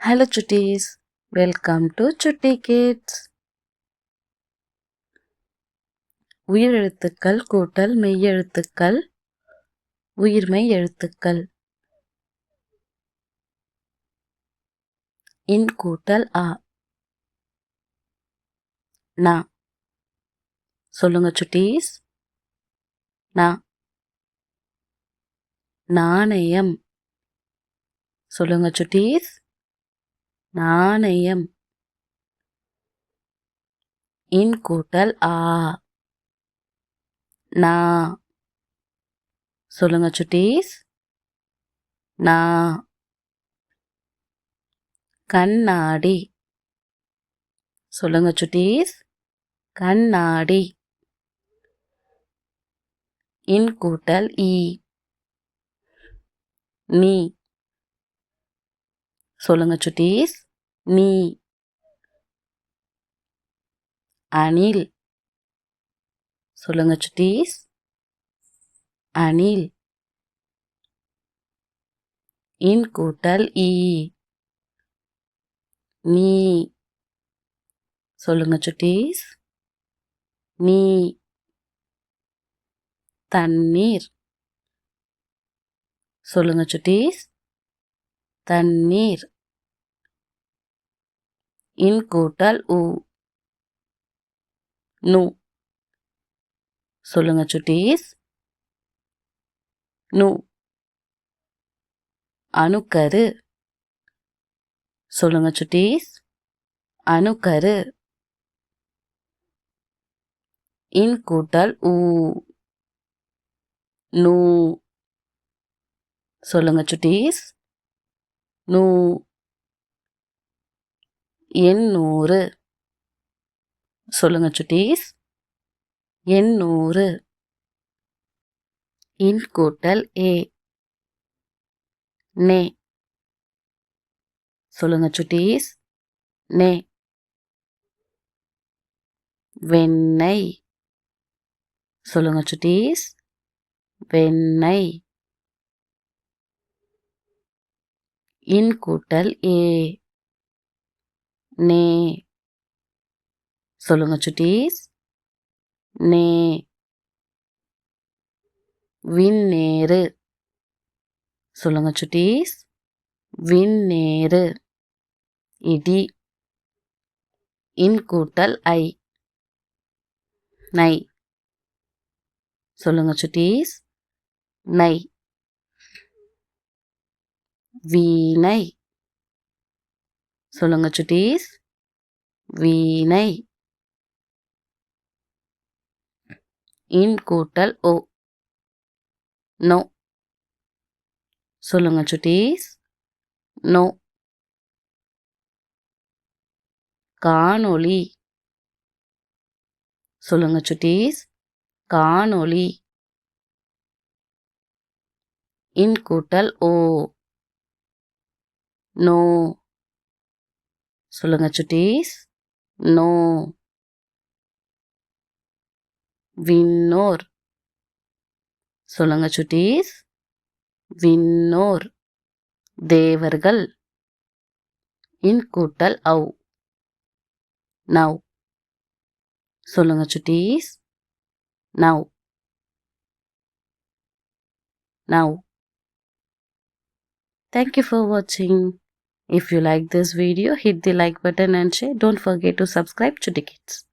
Hello Chutties welcome to சுட்டி kids உயிரெழுத்துக்கள் கூட்டல் மெய்யெழுத்துக்கள் உயிர்மை எழுத்துக்கள் இன் கூட்டல் ஆ. நா. சொல்லுங்க சுட்டீஸ் நா. நாணயம். சொல்லுங்க சுட்டீஸ் நாணயம். இன் கூட்டல் ஆ. நா. சொல்லுங்க சுட்டீஸ். நா. கண்ணாடி. சொல்லுங்க சுட்டீஸ். கண்ணாடி. இன் கூட்டல் ஈ நீ. சொல்லுங்க சுட்டீஸ். நீ. அணில். சொல்லுங்க சுட்டீஸ். அணில். இன் கூட்டல் ஈ நீ. சொல்லுங்க சுட்டீஸ். நீ. தண்ணீர். சொல்லுங்க சுட்டீஸ். தண்ணீர். இன் கூட்டல் உ. நு. சொல்லுங்க சுட்டீஸ். நு. அணுக்கரு. சொல்லுங்க சுட்டீஸ். அணுக்கரு. இன் கூட்டல் ஊ நூ. சொல்லுங்க சுட்டீஸ். நூ. எண்ணூறு. சொல்லுங்க சுட்டீஸ். எண்ணூறு. இன் கூட்டல் ஏ. நே. சொல்லுங்க சுட்டீஸ். நே. வெண்ணெய். சொல்லுங்க சுட்டீஸ். வெண்ணெய். இன் கூட்டல் ஏ. நே. சொல்லுங்க சுட்டீஸ். நே. விண்ணேறு சொல்லுங்க சுட்டீஸ். விண்ணேறு இடி. இன் கூட்டல் ஐ. நை. சொல்லுங்க சுட்டீஸ். நை. வீணை. சொல்லுங்க சுட்டீஸ். வீணை. இன் கூட்டல் ஓ. நோ. சொல்லுங்க சுட்டீஸ். நோ. காணொளி. சொல்லுங்க சுட்டீஸ். காணொளி. இன் கூட்டல் ஓ. நோ. சொல்லுங்க சுட்டீஸ். நோ. விண்ணோர். சொல்லுங்க சுட்டீஸ். விண்ணோர். தேவர்கள். இன் கூட்டல் அவ் நவ் சொல்லுங்க சுட்டீஸ். Now now thank you for வாட்சிங். If you like this video, hit the like button and share. Don't forget to subscribe to kids.